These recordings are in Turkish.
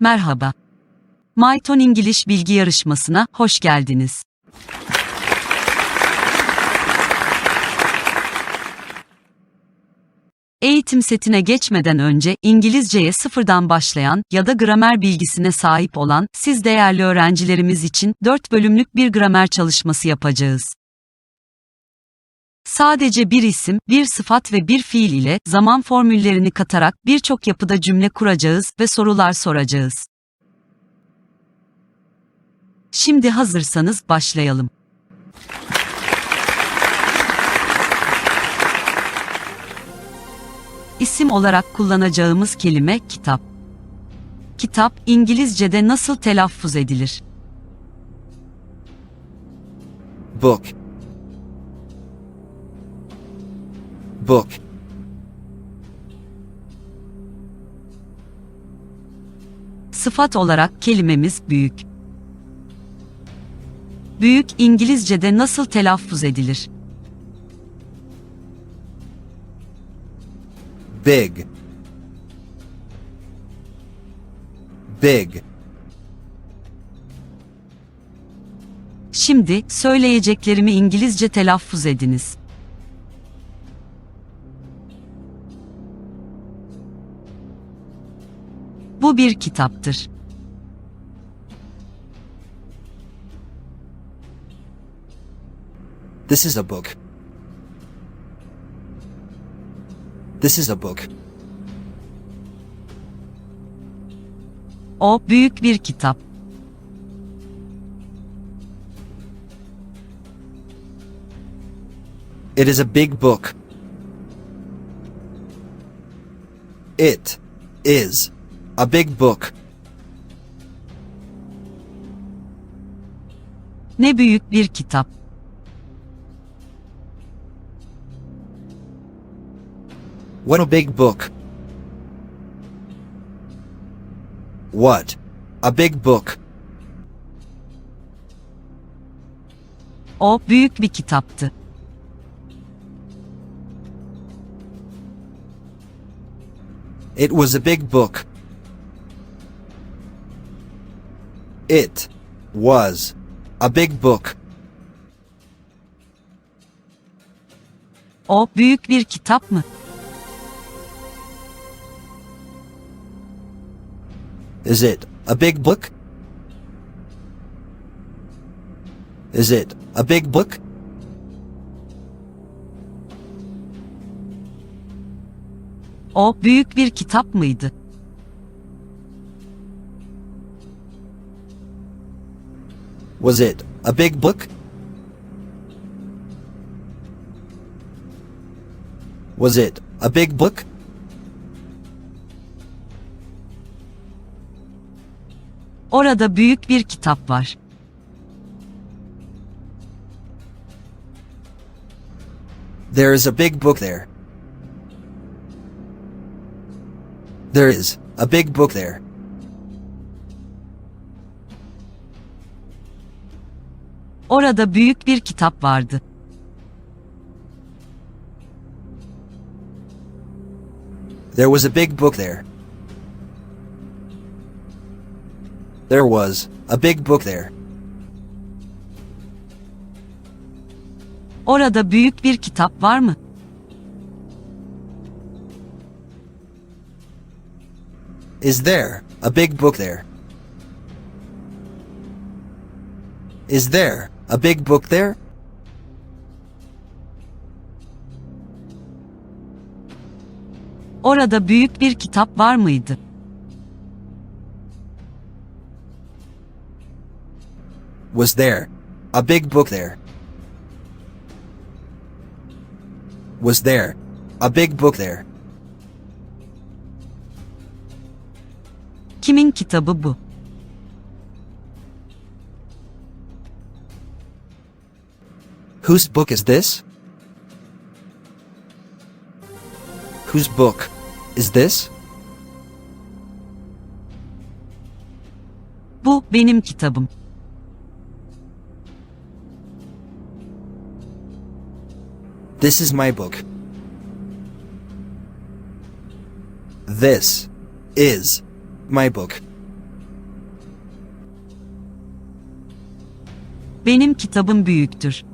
Merhaba. Myton İngiliz Bilgi Yarışması'na hoş geldiniz. Eğitim setine geçmeden önce İngilizceye sıfırdan başlayan ya da gramer bilgisine sahip olan siz değerli öğrencilerimiz için 4 bölümlük bir gramer çalışması yapacağız. Sadece bir isim, bir sıfat ve bir fiil ile zaman formüllerini katarak birçok yapıda cümle kuracağız ve sorular soracağız. Şimdi hazırsanız başlayalım. İsim olarak kullanacağımız kelime kitap. Kitap İngilizce'de nasıl telaffuz edilir? book book Sıfat olarak kelimemiz büyük. Büyük İngilizce'de nasıl telaffuz edilir? big big Şimdi söyleyeceklerimi İngilizce telaffuz ediniz. Bir kitaptır. this is a book this is a book O büyük bir kitap. it is a big book it is a big book Ne büyük bir kitap. what a big book what a big book O büyük bir kitaptı. It was a big book. It was a big book. O büyük bir kitap mı? Is it a big book? Is it a big book? O büyük bir kitap mıydı? Was it a big book? Was it a big book? Orada büyük bir kitap var. There is a big book there. There is a big book there. Orada büyük bir kitap vardı. There was a big book there. There was a big book there. Orada büyük bir kitap var mı? Is there a big book there? Is there a big book there? Orada büyük bir kitap var mıydı? Was there a big book there? Was there a big book there? Kimin kitabı bu? Whose book is this? Whose book is this? Bu benim kitabım. This is my book. This is my book. Benim kitabım büyüktür.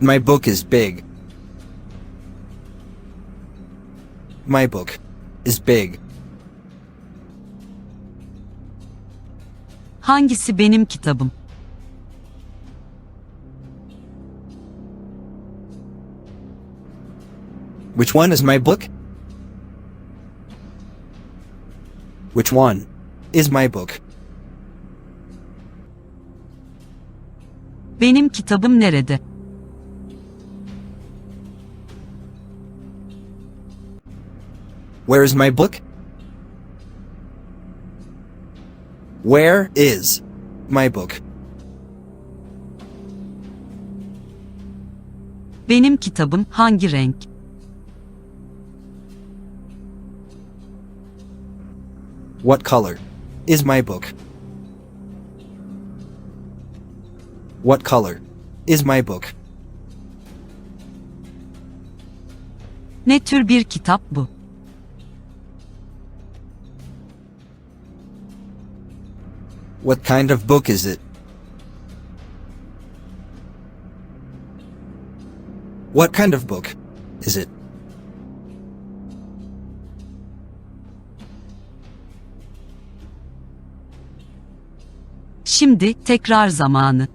My book is big. My book is big. Hangisi benim kitabım? Which one is my book? Which one is my book? Benim kitabım nerede? Where is my book? Where is my book? Benim kitabım hangi renk? What color is my book? What color is my book? Ne tür bir kitap bu? What kind of book is it? What kind of book is it? Şimdi tekrar zamanı.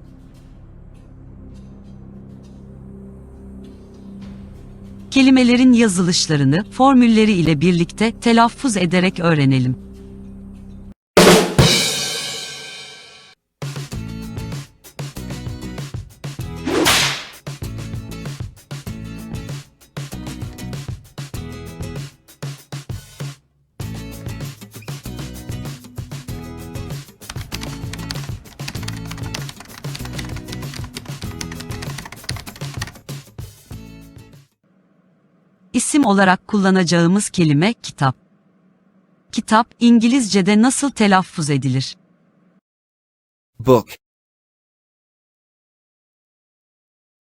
Kelimelerin yazılışlarını formülleri ile birlikte telaffuz ederek öğrenelim. İsim olarak kullanacağımız kelime kitap. Kitap İngilizce'de nasıl telaffuz edilir? Book.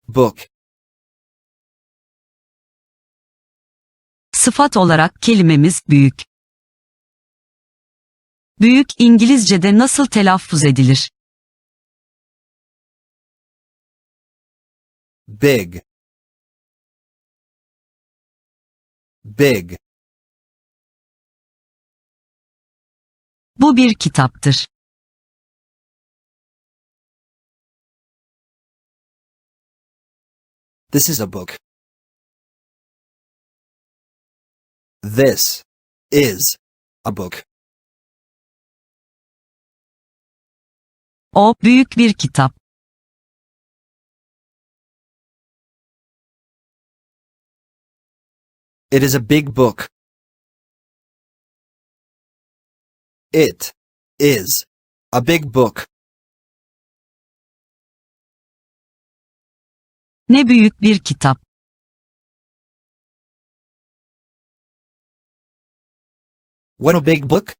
Book. Sıfat olarak kelimemiz büyük. Büyük İngilizce'de nasıl telaffuz edilir? Big. Big. Bu bir kitaptır. This is a book. This is a book. O büyük bir kitap. It is a big book. It is a big book. Ne büyük bir kitap. What a big book?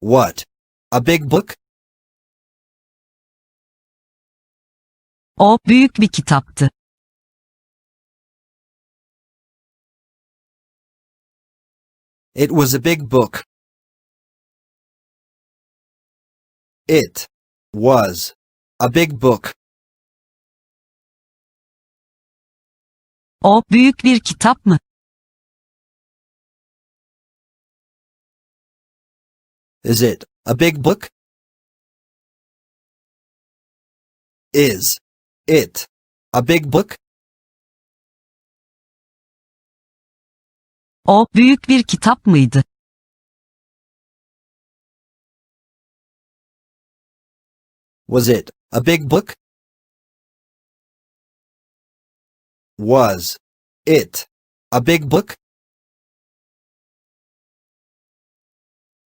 What? A big book? O büyük bir kitaptı. It was a big book. It was a big book. O büyük bir kitap mı? Is it a big book? Is it a big book? O büyük bir kitap mıydı? Was it a big book? Was it a big book?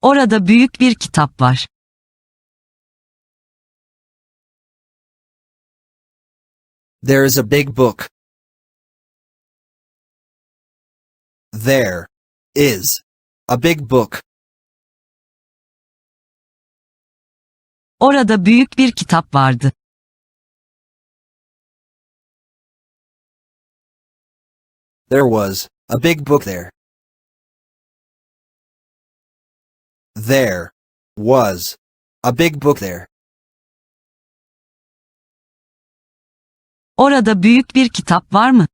Orada büyük bir kitap var. There is a big book. There is a big book. Orada büyük bir kitap vardı. There was a big book there. There was a big book there. Orada büyük bir kitap var mı?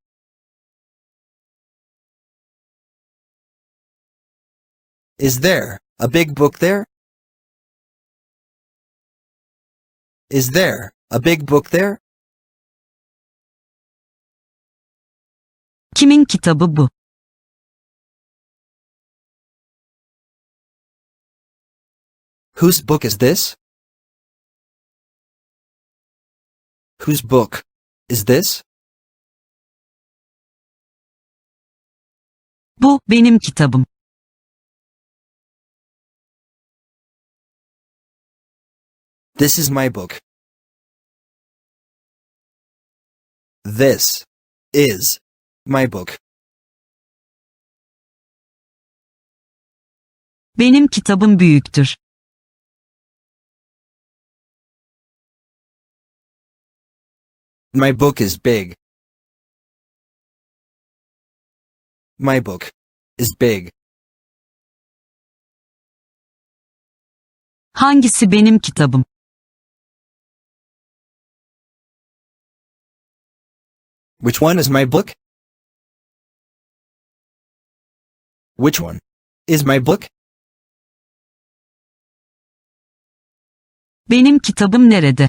Is there a big book there? Is there a big book there? Kimin kitabı bu? Whose book is this? Whose book is this? Bu benim kitabım. This is my book. This is my book. Benim kitabım büyüktür. My book is big. My book is big. Hangisi benim kitabım? Which one is my book? Which one is my book? Benim kitabım nerede?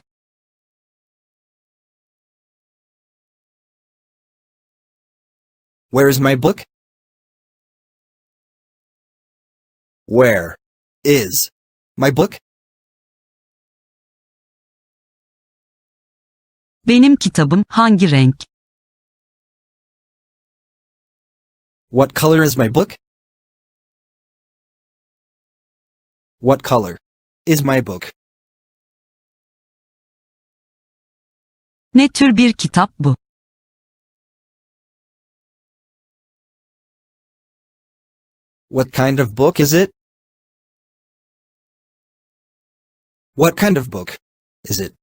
Where is my book? Where is my book? Benim kitabım hangi renk? What color is my book? What color is my book? Ne tür bir kitap bu? What kind of book is it? What kind of book is it?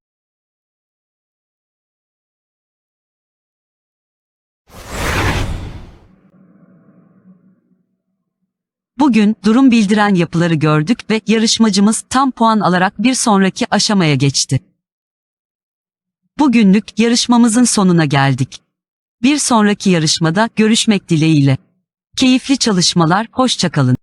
Bugün durum bildiren yapıları gördük ve yarışmacımız tam puan alarak bir sonraki aşamaya geçti. Bugünlük yarışmamızın sonuna geldik. Bir sonraki yarışmada görüşmek dileğiyle. Keyifli çalışmalar, hoşçakalın.